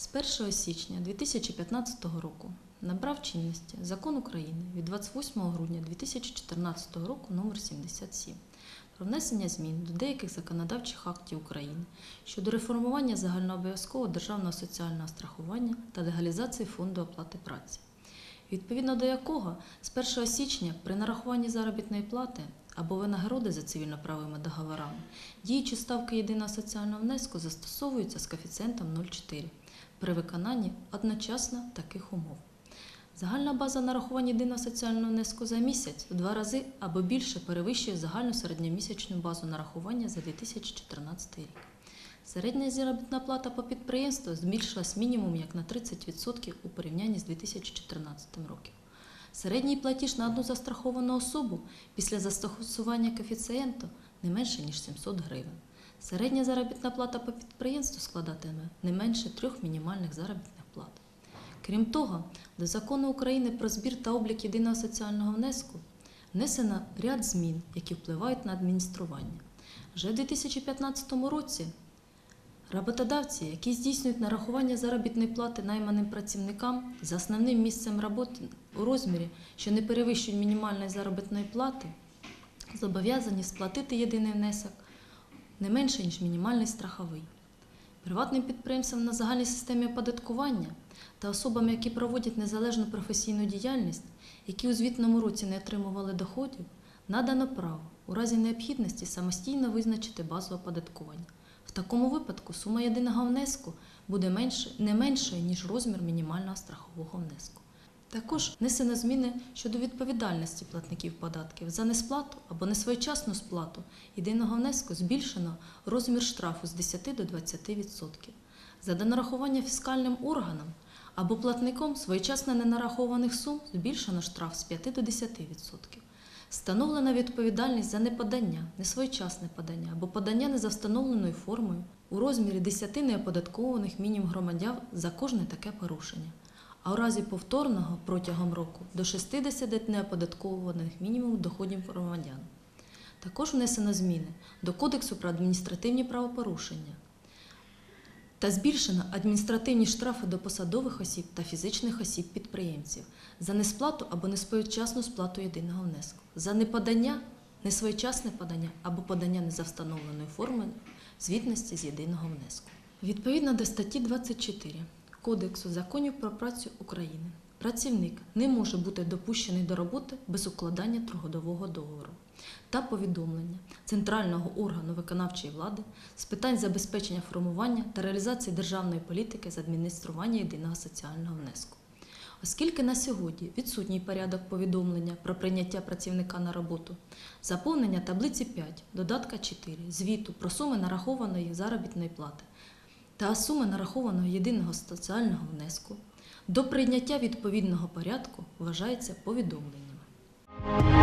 З 1 січня 2015 року набрав чинності Закон України від 28 грудня 2014 року номер 77 про внесення змін до деяких законодавчих актів України щодо реформування загальнообов'язкового державного соціального страхування та легалізації фонду оплати праці, відповідно до якого з 1 січня при нарахуванні заробітної плати або винагороди за цивільно-правовими договорами діючі ставки єдиного соціального внеску застосовуються з коефіцієнтом 0,4 при виконанні одночасно таких умов. Загальна база нарахування єдиного соціального внеску за місяць в два рази або більше перевищує загальну середньомісячну базу нарахування за 2014 рік. Середня заробітна плата по підприємству збільшилась мінімум як на 30% у порівнянні з 2014 роком. Середній платіж на одну застраховану особу після застосування коефіцієнту не менше, ніж 700 гривень. Середня заробітна плата по підприємству складатиме не менше трьох мінімальних заробітних плат. Крім того, до закону України про збір та облік єдиного соціального внеску внесено ряд змін, які впливають на адміністрування. Вже в 2015 році роботодавці, які здійснюють нарахування заробітної плати найманим працівникам за основним місцем роботи у розмірі, що не перевищує мінімальної заробітної плати, зобов'язані сплатити єдиний внесок не менше, ніж мінімальний страховий. Приватним підприємцям на загальній системі оподаткування та особам, які проводять незалежну професійну діяльність, які у звітному році не отримували доходів, надано право у разі необхідності самостійно визначити базу оподаткування. В такому випадку сума єдиного внеску буде менше, не меншою, ніж розмір мінімального страхового внеску. Також внесено зміни щодо відповідальності платників податків за несплату або несвоєчасну сплату єдиного внеску збільшено розмір штрафу з 10 до 20%. За донарахування фіскальним органам або платником своєчасно ненарахованих сум збільшено штраф з 5 до 10%. Встановлена відповідальність за неподання, несвоєчасне подання або подання не за встановленою формою у розмірі 10 неоподаткованих мінімум громадян за кожне таке порушення а у разі повторного протягом року до 60 неоподаткованих мінімум доходів громадян. Також внесено зміни до Кодексу про адміністративні правопорушення та збільшено адміністративні штрафи до посадових осіб та фізичних осіб підприємців за несплату або несвоєчасну сплату єдиного внеску, за неподання, несвоєчасне подання або подання не за встановленою формою звітності з єдиного внеску. Відповідно до статті 24 Кодексу законів про працю України працівник не може бути допущений до роботи без укладання трудового договору та повідомлення центрального органу виконавчої влади з питань забезпечення формування та реалізації державної політики з адміністрування єдиного соціального внеску. Оскільки на сьогодні відсутній порядок повідомлення про прийняття працівника на роботу, заповнення таблиці 5, додатка 4, звіту про суми нарахованої заробітної плати та суми нарахованого єдиного соціального внеску до прийняття відповідного порядку вважається повідомленнями.